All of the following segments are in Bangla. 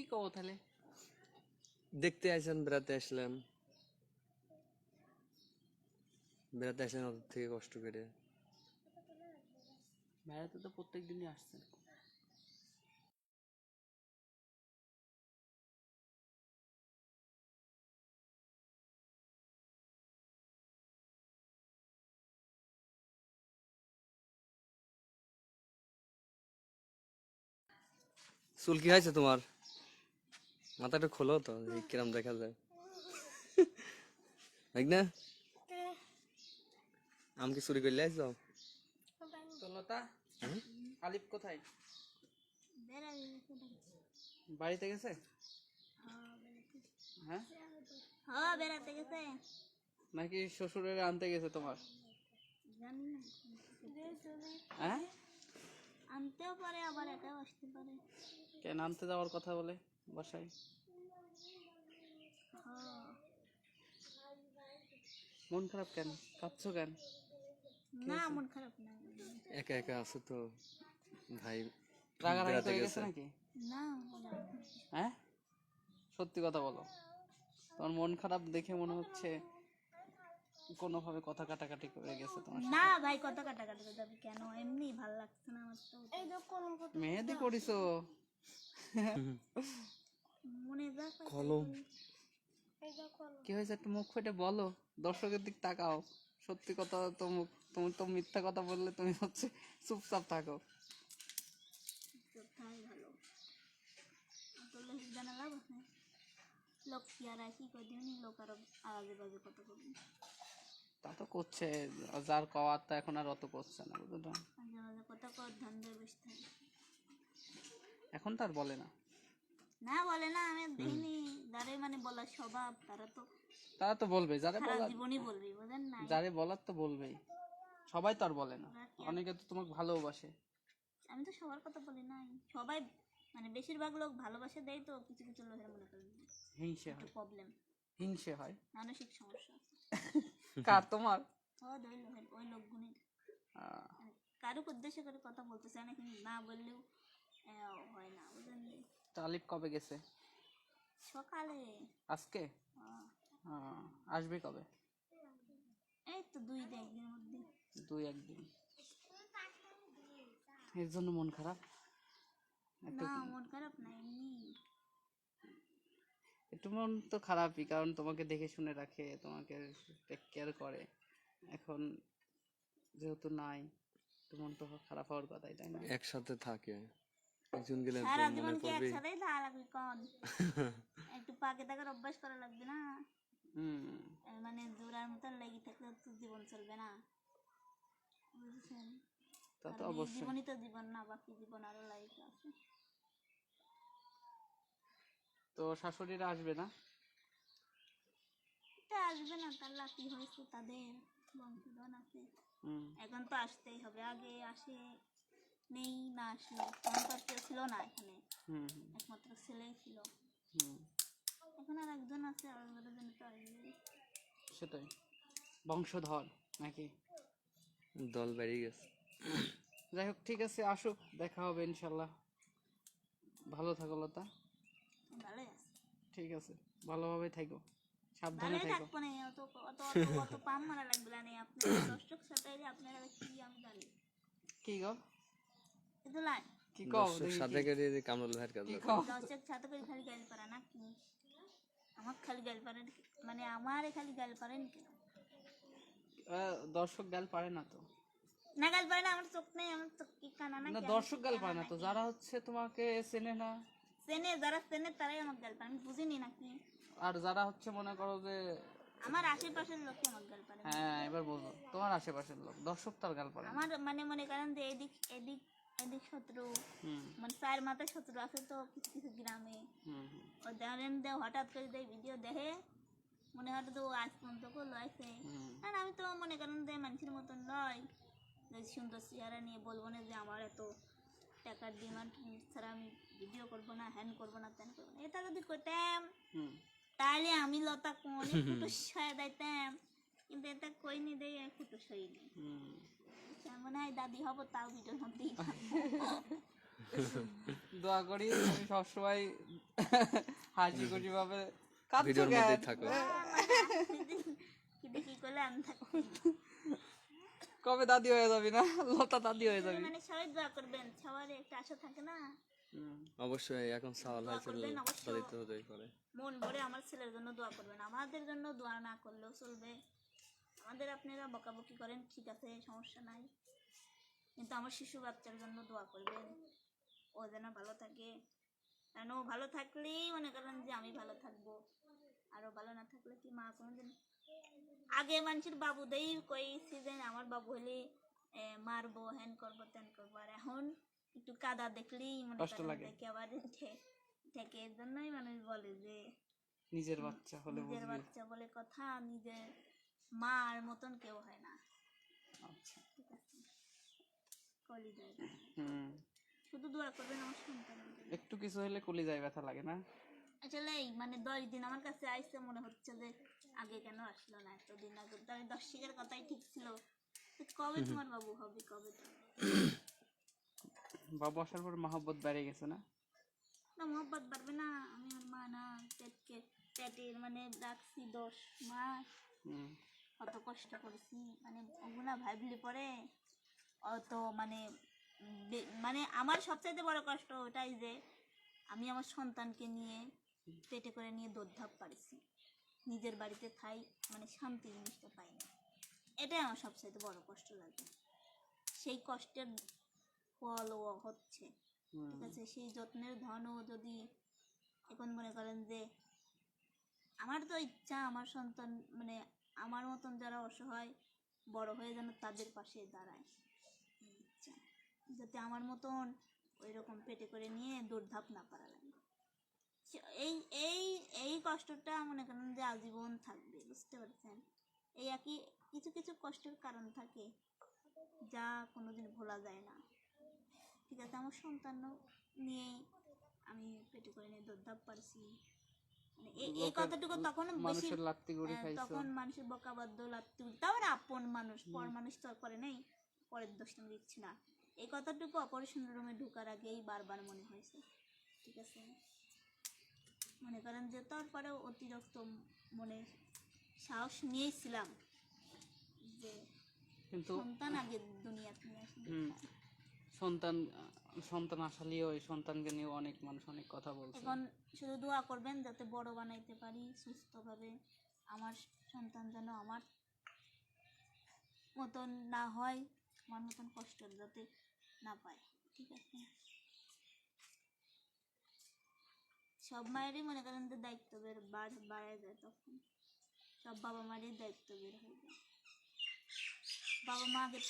কি কও তাহলে? দেখতে আসেন বেড়াতে আসলাম। বেড়াতে আসলেন ওদের থেকে কষ্ট করে। বেড়াতে তো প্রত্যেক দিনই আসছেন। চুল কি হয়েছে তোমার? মাথাটা খোলো তো কিরম দেখা যায়। দেখ না? আম কি চুরি করলে তো লতা আলিফ কোথায়? বাড়িতে গেছে? হ্যাঁ? হ্যাঁ বেড়াতে গেছে নাকি শ্বশুরের আনতে গেছে তোমার? হ্যাঁ? আনতেও পারে আবার এটাও আসতে পারে। কেন আনতে যাওয়ার কথা বলে? হ্যাঁ মন খারাপ কেন? কাঁদছো কেন? না মন খারাপ না। একা একা আছে তো ভাই রাগারাগি করে গেছে। নাকি? না হ্যাঁ সত্যি কথা বলো। তোমার মন খারাপ দেখে মনে হচ্ছে কোনোভাবে কথা কাটাকাটি করে গেছে তোমার না ভাই কথা কাটাকাটি করে যাবে কেন? এমনি ভালো লাগছে না আমার তো। এই তো কলম মেহেদি করিছো। কলম। কি হয়েছে? একটু মুখ ফুটে বলো। দর্শকের দিক তাকাও। সত্যি কথা তো মুখ তুমি তো মিথ্যা কথা বললে তুমি হচ্ছে চুপচাপ থাকো। লোক কি লোক আরও আগে বাজে তা তো করছে। যার কওয়ার তো এখন আর অত করছে না বুঝলো? এখন তো আর বলে না। না বলে না আমি দেখিনি যারে মানে বলার স্বভাব তারা তো তারা তো বলবে যারে বলার জীবনই বলবি বুঝেন না যারে বলার তো বলবেই। সবাই তো আর বলে না। অনেকে তো তোমাকে ভালোবাসে। আমি তো সবার কথা বলি নাই। সবাই মানে বেশিরভাগ লোক ভালোবাসা দেয় তো কিছু কিছু লোকের মনে করেন হিংসে হয়। প্রবলেম হিংসে হয়। মানসিক সমস্যা। কার তোমার? ও ওই লোকের ওই লোকগুলির কারুক উদ্দেশ্য করে কথা বলতে চায় না কিন্তু না বললেও হয় না বুঝলেন তো আলিফ কবে গেছে? সকালে। আজকে? আসবে কবে? এই তো দুই একদিনের মধ্যে। দুই একদিন। এর জন্য মন খারাপ? একটু না মন খারাপ না এমনি। একটু মন তো খারাপই কারণ তোমাকে দেখে শুনে রাখে তোমাকে টেক কেয়ার করে। এখন যেহেতু নাই তো মন তো খারাপ হওয়ার কথাই তাই না? একসাথে থাকে। একজন গেলে সারা জীবন কি একসাথেই থাকা লাগবে? কন। একটু পাকে থাকার অভ্যাস করা লাগবে না? মানে জোড়ার মতন লেগে থাকলে তো জীবন চলবে না। বুঝেছেন? তা তো অবশ্যই। জীবনই তো জীবন না বাকি জীবন আরও লাইফ আছে। তো শাশুড়িরা আসবে না? এটা আসবে না তার লাকি হয়েছে তাদের বংশধন আছে। এখন তো আসতেই হবে আগে আসে নেই না আসলো তখন তো কেউ ছিল না এখানে। একমাত্র ছেলেই ছিল। এখন আর একজন আছে আর জন্য তো সেটাই। বংশধর নাকি? দল বেরিয়ে গেছে। যাই হোক ঠিক আছে আসুক দেখা হবে ইনশাল্লাহ। ভালো থাকো লতা। ঠিক আছে ভালোভাবে থাকো সাবধানে থাকো। কি আমি কি গো? কি কও দেখি। সাথে কি? করে যে কামরুল ভাইয়ের কাছে কি কও? দর্শক সাথে করে খালি গাল পারা না কি? আমার খালি গাল পারেন মানে আমারে খালি গাল পারেন কেন? দর্শক গাল পারে না তো। না গাল পারে না আমার চোখ নেই আমার চোখ কি কানা না না দর্শক গাল পারে না তো যারা হচ্ছে তোমাকে চেনে না। চেনে যারা চেনে তারাই আমার গাল পারে আমি বুঝিনি নাকি আর যারা হচ্ছে মনে করো যে আমার আশেপাশের লোকই আমার গাল পারে হ্যাঁ এবার বলব তোমার আশেপাশের লোক দর্শক তার গাল পারে আমার মানে মনে করেন যে এদিক এদিক এদিক শত্রু। মানে চার মাথায় শত্রু আছে তো কিছু কিছু গ্রামে। ও ধরেন যে হঠাৎ করে যে ভিডিও দেখে মনে হয় তো আজ পর্যন্ত করল আছে আর আমি তো মনে করেন যে মানুষের মতন নয় সুন্দর চেহারা নিয়ে বলব না যে আমার এত টাকার ডিমান্ড ছাড়া আমি ভিডিও করব না হ্যান করব না ত্যান করব না। এটা যদি করতাম তাহলে আমি লতা অনেক ফুটুস হয়ে দিতাম কিন্তু এটা কইনি দেয় ফুটুস হইনি। হুম। মনে হয় দাদি হব তাও ভিডিওর মধ্যেই দোয়া করি সবসময় হাসি খুশি ভাবে ভিডিওর কেন? থাকো। কি করলে আমি থাকব। কবে দাদি হয়ে যাবি না? লতা দাদি হয়ে যাবি। মানে সবাই দোয়া করবেন সবার একটা আশা থাকে না। অবশ্যই এখন সাওয়াল হতেই পারে। মন ভরে আমার ছেলের জন্য দোয়া করবেন আমাদের জন্য দোয়া না করলেও চলবে। আমাদের আপনারা বকাবকি করেন ঠিক আছে সমস্যা নাই। কিন্তু আমার শিশু বাচ্চার জন্য দোয়া করবেন। ও যেন ভালো থাকে। কারণ ও ভালো থাকলেই মনে করেন যে আমি ভালো থাকব। আরও ভালো না থাকলে কি মা কোনোদিন আগে মানুষের বাবুদেই কইছি যে আমার বাবু হলে মারবো হ্যান করব ত্যান করব। আর এখন একটু কাদা দেখলেই মনে করেন আবার ঠেকে। এর জন্যই মানুষ বলে যে নিজের বাচ্চা হলে নিজের বাচ্চা বলে কথা নিজের মার মতন কেউ হয় না। আচ্ছা। ঠিক আছে। কলি হুম। শুধু দোয়া করবেন আমার একটু কিছু হলে কলিজায় ব্যথা লাগে না? আসলে এই মানে দশ দিন আমার কাছে আইসে মনে হচ্ছে যে আগে কেন আসলো না? এতদিন আগে তো আমি দশ শিখের কথাই ঠিক ছিল। কবে তোমার বাবু হবে কবে বাবু আসার পর মহব্বত বেড়ে গেছে না? না মোহব্বত বাড়বে না। আমি আর মা না পেটকে পেটের মানে রাখছি দশ মাস। হুম। কত কষ্ট করেছি। মানে ওগুলা ভাবলি পরে অত মানে মানে আমার সবচাইতে বড় কষ্ট ওটাই যে আমি আমার সন্তানকে নিয়ে পেটে করে নিয়ে দৌড়ধাপ পারিছি নিজের বাড়িতে থাই মানে শান্তি জিনিসটা পাই না। এটাই আমার সবচাইতে বড় কষ্ট লাগে। সেই কষ্টের ফলও হচ্ছে। ঠিক আছে, সেই যত্নের ধনও যদি এখন মনে করেন যে আমার তো ইচ্ছা, আমার সন্তান মানে আমার মতন যারা অসহায় বড় হয়ে যেন তাদের পাশে দাঁড়ায়। ইচ্ছা যাতে আমার মতন ওই রকম পেটে করে নিয়ে দৌড়ধাপ না পারা লাগে। এই এই এই কষ্টটা মনে করেন যে আজীবন থাকবে, বুঝতে পারছেন? এই একই, কিছু কিছু কষ্টের কারণ থাকে, যা কোনোদিন ভোলা যায় না। ঠিক আছে, আমার সন্তান নিয়ে আমি পেটে করে নিয়ে দৌড়ধাপ পারছি। এই- এই কথাটুকু তখন মানুষের লাত্তি গুড়ি হ্যাঁ, খাইছো। তখন মানুষের বকাবাদ্য লাগতে তাও না আপন মানুষ পর মানুষ তো করে নেই পরের দোষটা দিচ্ছি না। এই কথাটুকু অপারেশন রুমে ঢোকার আগেই বারবার মনে হয়েছে ঠিক আছে? মনে করেন যে তারপরেও অতিরিক্ত মনে সাহস নিয়েছিলাম যে সন্তান আগে দুনিয়াতে নিয়ে আসি হুম। সন্তান সন্তান আসালিও এই সন্তানকে নিয়ে অনেক মানুষ অনেক কথা বলছে। এখন শুধু দোয়া করবেন যাতে বড় বানাইতে পারি, সুস্থভাবে আমার সন্তান যেন আমার মতন না হয়, আমার মতন কষ্ট যাতে না পায়, ঠিক আছে? সব মায়েরই মনে করেন যে দায়িত্ব বের যায় তখন। সব বাবা মায়েরই দায়িত্ব বের হয়ে যায়। বাবা মা আগে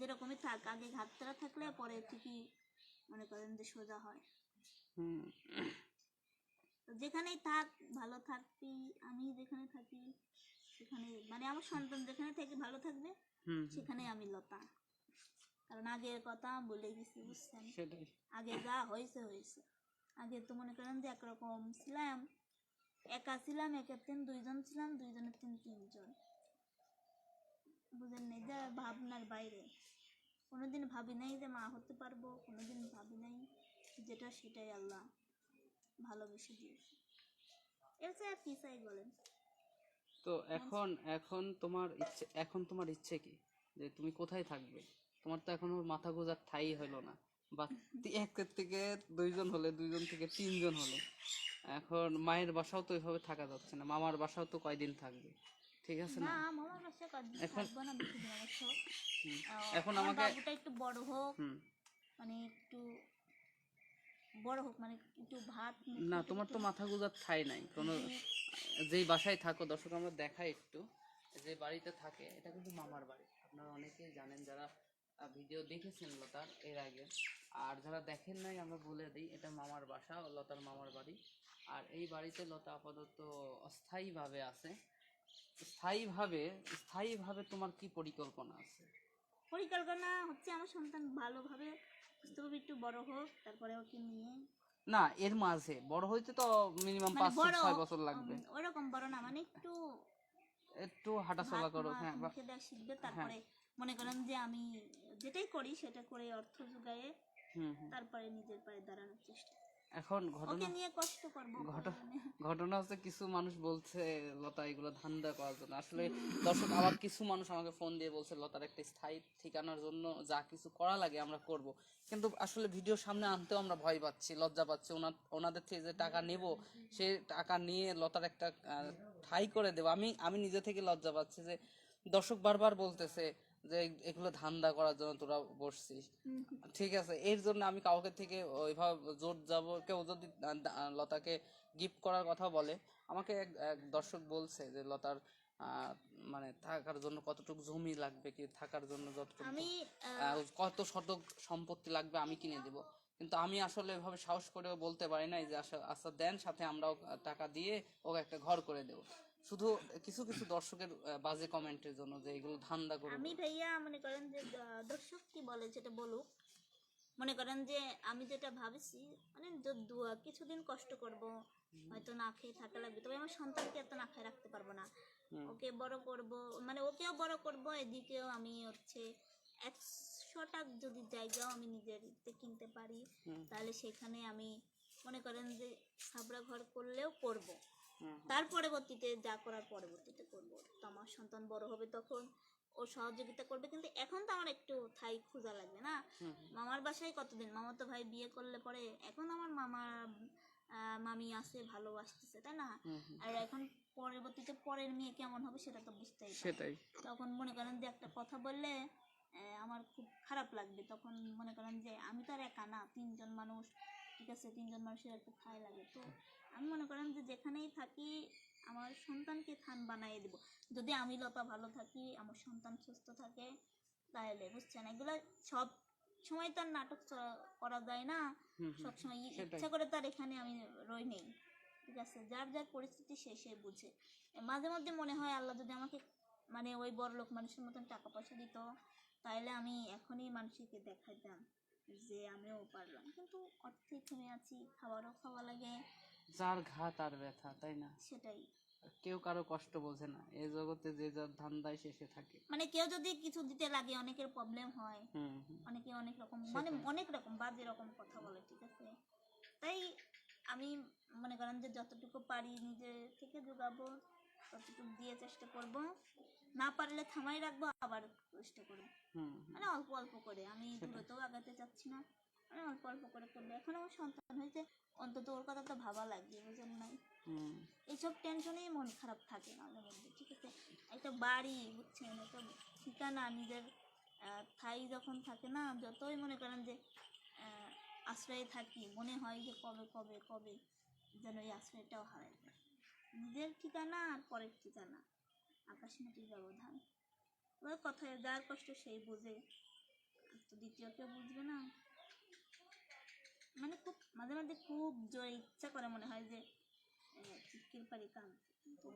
যেরকমই থাক আগে ঘাটতারা থাকলে পরে ঠিকই মনে করেন যে সোজা হয়। তো যেখানেই থাক ভালো থাকবি আমি যেখানে থাকি সেখানে মানে আমার সন্তান যেখানে থেকে ভালো থাকবে সেখানে আমি লতা। কারণ আগের কথা বলে গেছি বুঝছেন? আগে যা হয়েছে হয়েছে। আগে তো মনে করেন যে একরকম ছিলাম একা ছিলাম একের তিন দুইজন ছিলাম দুইজনের তিন তিনজন। বুঝেন নাই, যে ভাবনার বাইরে। কোনোদিন ভাবি নাই যে মা হতে পারব, কোনোদিন ভাবি নাই যেটা সেটাই আল্লাহ ভালোবেসে দিয়েছে। এর চেয়ে আর কি চাই বলেন? তো এখন এখন তোমার ইচ্ছে, এখন তোমার ইচ্ছে কি? যে তুমি কোথায় থাকবে? তোমার তো এখনও মাথা গোজার ঠাই হলো না। বা একের থেকে দুইজন হলে, দুইজন থেকে তিনজন হলো। এখন মায়ের বাসাও তো ওইভাবে থাকা যাচ্ছে না, মামার বাসাও তো কয়দিন থাকবে? ঠিক আছে না এখন- না বেশি দিন অবশ্য। এখন আমাকে- বাবুটা একটু বড় হোক মানে একটু বড় হোক মানে একটু ভাত না তোমার তো মাথা গোজার ঠাই নাই। কোনো যেই বাসায় থাকো দর্শক আমরা দেখাই একটু। যে বাড়িতে থাকে এটা কিন্তু মামার বাড়ি। আপনারা অনেকেই জানেন যারা ভিডিও দেখেছেন লতার এর আগে। আর যারা দেখেন নাই আমরা বলে দিই এটা মামার বাসা লতার মামার বাড়ি। আর এই বাড়িতে লতা আপাতত অস্থায়ীভাবে আছে। স্থায়ীভাবে স্থায়ীভাবে তোমার কি পরিকল্পনা আছে? পরিকল্পনা হচ্ছে আমার সন্তান ভালোভাবে সুস্থভাবে একটু বড় হোক তারপরে ওকে নিয়ে। না এর মাঝে। বড় হইতে তো মিনিমাম মানে পাঁচ ছয় বছর লাগবে। ওরকম বড় না মানে একটু একটু হাঁটাচলা করো হ্যাঁ শিখবে তারপরে মনে করেন যে আমি যেটাই করি সেটা করে অর্থ যোগায়ে। তারপরে নিজের পায়ে দাঁড়ানোর চেষ্টা এখন ঘটনা নিয়ে কষ্ট করব ঘটনা- হচ্ছে কিছু মানুষ বলছে লতা এগুলো ধান্দা করার জন্য। আসলে দর্শক আবার কিছু মানুষ আমাকে ফোন দিয়ে বলছে লতার একটা স্থায়ী ঠিকানার জন্য যা কিছু করা লাগে আমরা করব। কিন্তু আসলে ভিডিও সামনে আনতেও আমরা ভয় পাচ্ছি লজ্জা পাচ্ছি। ওনার ওনাদের থেকে যে টাকা নেব সে টাকা নিয়ে লতার একটা ঠাই করে দেবো। আমি আমি নিজে থেকে লজ্জা পাচ্ছি যে দর্শক বারবার বলতেছে যে এগুলো ধান্দা করার জন্য তোরা বসছিস। ঠিক আছে এর জন্য আমি কাউকে থেকে ওইভাবে জোর যাব কেউ যদি লতাকে গিফট করার কথা বলে আমাকে এক এক দর্শক বলছে যে লতার মানে থাকার জন্য কতটুকু জমি লাগবে কি থাকার জন্য যতটুকু কত শতক সম্পত্তি লাগবে আমি কিনে দেব। কিন্তু আমি আসলে এভাবে সাহস করেও বলতে পারি নাই যে আচ্ছা দেন সাথে আমরাও টাকা দিয়ে ওকে একটা ঘর করে দেব। শুধু কিছু কিছু দর্শকের বাজে কমেন্টের জন্য যে এগুলো ধান্দা করে আমি ভাইয়া মনে করেন যে দর্শক কি বলে যেটা বলুক মনে করেন যে আমি যেটা ভাবছি মানে দ- দু- কিছুদিন কষ্ট করব হয়তো না খেয়ে থাকা লাগবে তবে আমার সন্তানকে এত না খেয়ে রাখতে পারব না। ওকে বড় করব মানে ওকেও বড় করব এদিকেও আমি হচ্ছে একশোটা যদি জায়গাও আমি নিজের কিনতে পারি তাহলে সেখানে আমি মনে করেন যে সাবরা ঘর করলেও করব। তার পরবর্তীতে যা করার পরবর্তীতে করব। তো আমার সন্তান বড় হবে তখন ও সহযোগিতা করবে কিন্তু এখন তো আমার একটু ঠাই খোঁজা লাগবে না। মামার বাসায় কতদিন? মামা তো ভাই বিয়ে করলে পরে এখন আমার মামা মামি আছে ভালোবাসতেছে তাই না। আর এখন পরবর্তীতে পরের মেয়ে কেমন হবে সেটা তো বুঝতেই সেটাই। তখন মনে করেন যে একটা কথা বললে আমার খুব খারাপ লাগবে। তখন মনে করেন যে আমি তো আর একা না তিনজন মানুষ ঠিক আছে? তিনজন মানুষের একটা ঠাই লাগে। তো আমি মনে করেন যে যেখানেই থাকি আমার সন্তানকে থান বানিয়ে দেব। যদি আমি লতা ভালো থাকি আমার সন্তান সুস্থ থাকে তাহলে বুঝছেন? এগুলো সব সময় তো আর নাটক করা যায় না। সবসময়। ইচ্ছা করে তার এখানে আমি রই নেই। ঠিক আছে? যার যার পরিস্থিতি সে সে বুঝে। মাঝে মধ্যে মনে হয় আল্লাহ যদি আমাকে মানে ওই বড় লোক মানুষের মতন টাকা পয়সা দিত তাহলে আমি এখনই মানুষকে দেখাইতাম যে আমিও পারলাম। কিন্তু অর্থে থেমে আছি খাবারও খাওয়া লাগে। যার ঘা তার ব্যথা তাই না? সেটাই। কেউ কারও কষ্ট বোঝে না। এই জগতে যে যার ধান্দায় শেষে থাকে। মানে কেউ যদি কিছু দিতে লাগে অনেকের প্রবলেম হয়। হুম হুম। অনেকে অনেক রকম মানে অনেক রকম বাজে রকম কথা বলে ঠিক আছে? তাই আমি মনে করেন যে যতটুকু পারি নিজে থেকে যোগাবো ততটুকু দিয়ে চেষ্টা করব। না পারলে থামাই রাখব আবার চেষ্টা করব। হুম হুম। মানে অল্প অল্প করে। আমি দূরতেও আগাতে চাচ্ছি না। মানে অল্প অল্প করে করব এখন আমার সন্তান হয়েছে অন্তত ওর কথা তো ভাবা লাগবে বুঝলেন নাই? এইসব টেনশনেই মন খারাপ থাকে মাঝে মধ্যে ঠিক আছে? একটা বাড়ি বুঝছেন? একটা ঠিকানা নিজের ঠাই যখন থাকে না যতই মনে করেন যে আশ্রয়ে থাকি মনে হয় যে কবে কবে কবে যেন এই আশ্রয়টাও হারায় যায়। নিজের ঠিকানা আর পরের ঠিকানা আকাশ মাটির ব্যবধান। ওই কথায় যার কষ্ট সেই বুঝে তো দ্বিতীয় কেউ বুঝবে না। মানে খুব মাঝে মাঝে খুব জোরে ইচ্ছা করে মনে হয় যে চিৎকির পারি কাম কিন্তু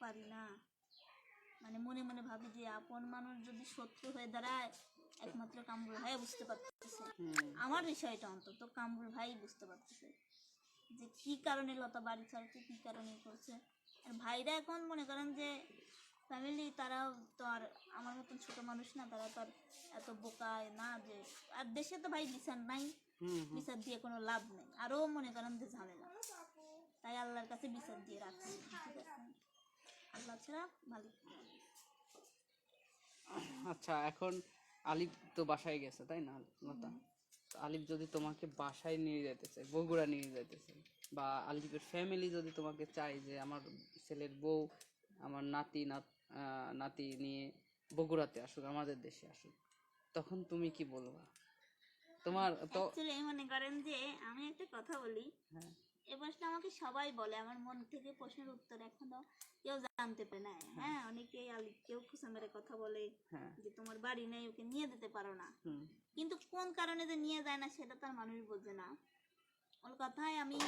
পারি না। মানে মনে মনে ভাবি যে আপন মানুষ যদি শত্রু হয়ে দাঁড়ায় একমাত্র কামরুল ভাই বুঝতে পারতেছে। আমার বিষয়টা অন্তত কামরুল ভাই বুঝতে পারতেছে যে কি কারণে লতা বাড়ি ছাড়ছে কি কারণে করছে। আর ভাইরা এখন মনে করেন যে ফ্যামিলি তারা তো আর আমার মতন ছোট মানুষ না তারা তো আর এত বোকায় না যে আর দেশে তো ভাই বিচার নাই। বিচার দিয়ে কোনো লাভ নেই। আরও মনে করেন যে ঝামেলা। তাই আল্লাহর কাছে বিচার দিয়ে রাখছি। ঠিক আছে। আল্লাহ ছাড়া মালিক আচ্ছা এখন আলিফ তো বাসায় গেছে তাই না লতা? আলিফ যদি তোমাকে বাসায় নিয়ে যেতেছে বগুড়া নিয়ে যেতেছে বা আলিফের ফ্যামিলি যদি তোমাকে চায় যে আমার ছেলের বউ আমার নাতি নাত আহ, নাতি নিয়ে বগুড়াতে আসুক আমাদের দেশে আসুক তখন তুমি কি বলবা? তোমার তো অ্যাকচুয়ালি মনে করেন যে আমি একটা কথা বলি। হ্যাঁ। এ প্রশ্ন আমাকে সবাই বলে আমার মন থেকে প্রশ্নের উত্তর এখনও কেউ জানতে পারে না। হ্যাঁ। অনেকেই আলি কেউ খুশা মেরে কথা বলে হ্যাঁ। যে তোমার বাড়ি নেই ওকে নিয়ে যেতে পারো না। কিন্তু কোন কারণে যে নিয়ে যায় না সেটা তার মানুষ বোঝে না। ওর কথায় আমি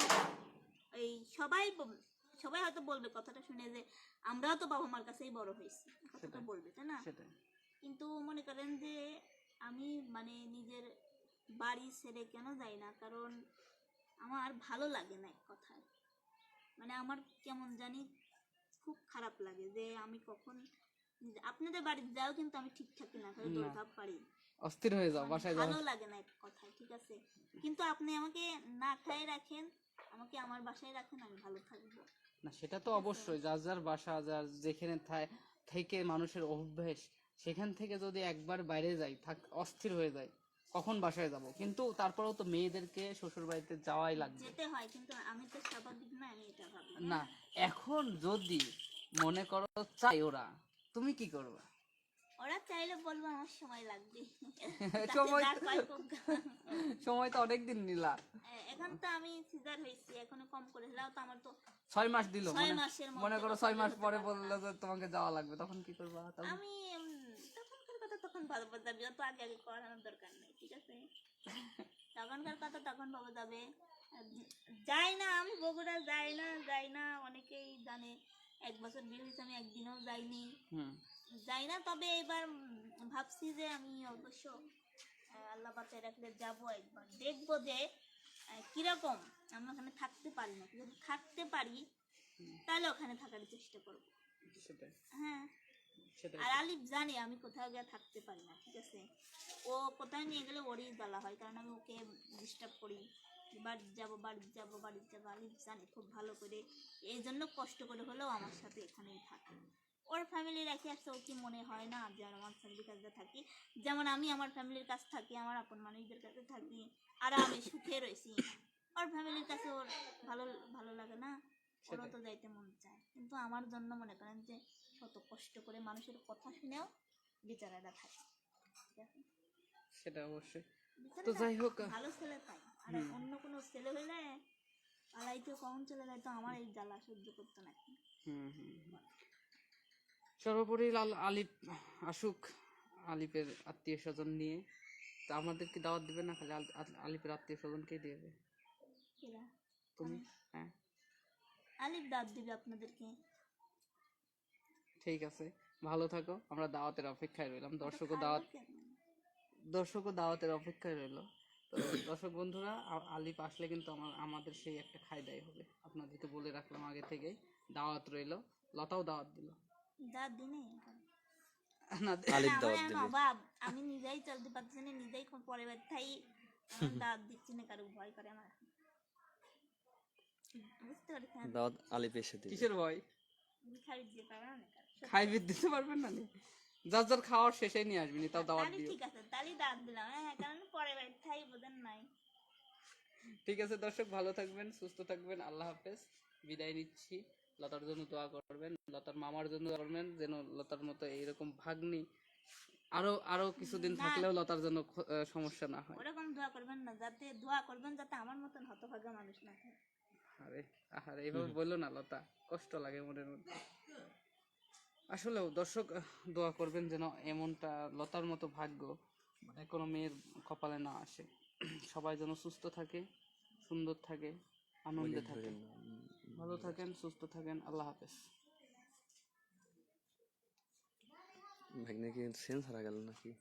এই সবাই সবাই হয়তো বলবে কথাটা শুনে যে আমরাও তো বাবা মার কাছেই বড় হয়েছি কথাটা বলবে তাই না? কিন্তু মনে করেন যে আমি মানে নিজের বাড়ি ছেড়ে কেন যাই না? কারণ আমার ভালো লাগে না এক কথায়। মানে আমার কেমন জানি খুব খারাপ লাগে যে আমি কখন আপনাদের বাড়িতে যাও কিন্তু আমি ঠিক থাকি না। খালি। দৌড়াপ পারি অস্থির হয়ে যাও বাসায় যাও। ভালো লাগে না এক কথায় ঠিক আছে? কিন্তু আপনি আমাকে না খাই রাখেন আমাকে আমার বাসায় রাখেন আমি ভালো থাকব। না সেটা তো অবশ্যই। যার যার বাসা যার যেখানে থেকে মানুষের অভ্যেস সেখান থেকে যদি একবার বাইরে যাই থাক অস্থির হয়ে যায়। কখন বাসায় যাব? কিন্তু তারপরেও তো মেয়েদেরকে শ্বশুর বাড়িতে যাওয়াই লাগবে। যেতে হয় কিন্তু আমি তো স্বাভাবিক না আমি এটা ভাবি না। এখন যদি মনে করো চাই ওরা তুমি কি করবে? ওরা চাইলে বলব আমার সময় লাগবে। সময় সময় তো অনেকদিন নিলা। এখন তো আমি সিজার হয়েছি এখনও কম করে। হলেও তো আমার তো ছয় মাস দিল মনে করো ছয় মাস পরে বলল যে তোমাকে যাওয়া লাগবে তখন কি করবা? আমি তখন ভাবা যাবে অত আগে আগে করানোর দরকার নেই ঠিক আছে? তখনকার কথা তখন ভাবা যাবে। যাই না আমি বগুড়া যাই না যাই না অনেকেই জানে এক বছর বিয়ে হয়েছে আমি একদিনও যাইনি। যাই না তবে এবার ভাবছি যে আমি অবশ্য আল্লাহ বাচ্চায় রাখলে যাব একবার। দেখব যে কীরকম আমি ওখানে থাকতে পারি না যদি থাকতে পারি তাহলে ওখানে থাকার চেষ্টা করব। হ্যাঁ। আর আলিফ জানে আমি কোথাও গিয়ে থাকতে পারি না ঠিক আছে? ও কোথায় নিয়ে গেলে ওরই হয় কারণ আমি ওকে ডিস্টার্ব করি। বাড়ি যাব বাড়ি যাব বাড়ি যাব আলিফ জানে খুব ভালো করে। এই জন্য কষ্ট করে হলেও আমার সাথে এখানেই থাকে। ওর ফ্যামিলি রেখে আসতে ও কি মনে হয় না যে আমার ফ্যামিলির কাছে থাকি। যেমন আমি আমার ফ্যামিলির কাছে থাকি আমার আপন মানুষদের কাছে থাকি আর আমি সুখে রয়েছি। ওর ফ্যামিলির কাছে ওর ভালো ভালো লাগে না। ওরও তো যাইতে মন চায়। কিন্তু আমার জন্য মনে করেন যে কত কষ্ট করে মানুষের কথা শুনেও বিচারাটা থাকে সেটা অবশ্যই। তো যাই হোক ভালো ছেলে পাই আর অন্য কোনো ছেলে হইলে পালাইতে কখন চলে যায় তো আমার এই জ্বালা সহ্য করতে না হুম হুম হুম। সর্বোপরি লাল আলিপ আসুক আলিপের আত্মীয় স্বজন নিয়ে। তা আমাদেরকে দাওয়াত দিবে না খালি আল- আল- আলিপের আত্মীয় স্বজনকেই দেবে? তুমি? হ্যাঁ। আলিফ দাঁত দিবে আপনাদেরকে। ঠিক আছে ভালো থাকো আমরা দাওয়াতের অপেক্ষায় রইলাম। দর্শকও দাওয়াত? দর্শকও দাওয়াতের অপেক্ষায় রইল। তো দর্শক বন্ধুরা আ- আলিপ আসলে কিন্তু আমার আমাদের সেই একটা খাই দায় হবে। আপনাদেরকে বলে রাখলাম আগে থেকেই দাওয়াত রইল। লতাও দাওয়াত দিল। দাঁত দিনে না আলিফ দাওয়াত এখন আমি নিজেই চলতে পারছি না নিজেই পরে বাড়ি থাই দিচ্ছি না কারও ভয় করে আমার। বুঝতে পারছেন? দাওয়াত আলিপ এসে দিবে কিসের ভয়? না কারও। খাইবে দিতে পারবেন না নি? যার যার খাওয়ার শেষে নিয়ে আসবেনি তাও দাওয়াত দিও। ঠিক আছে দাঁত দিলাম। হ্যাঁ কারণ পরে বাড়ি থাই বোঝেন নাই। ঠিক আছে দর্শক ভালো থাকবেন সুস্থ থাকবেন আল্লাহ হাফেজ। বিদায় নিচ্ছি। লতার জন্য দোয়া করবেন লতার মামার জন্য করবেন যেন লতার মতো এইরকম ভাগ্নি আরও আরও কিছুদিন থাকলেও লতার জন্য সমস্যা না হয়। ওরকম দোয়া করবেন না যাতে দোয়া করবেন যাতে আমার মতন হতভাগা মানুষ না থাকে। আরে আরে এইভাবে বলল না লতা? কষ্ট লাগে মনের মধ্যে। আসলেও দর্শক দোয়া করবেন যেন এমনটা লতার মতো ভাগ্য মানে কোনো মেয়ের কপালে না আসে। সবাই যেন সুস্থ থাকে সুন্দর থাকে আনন্দে থাকে। ভালো থাকেন সুস্থ থাকেন আল্লাহ হাফেজ। ভাগ্নে কি সেন্স হারা গেল নাকি?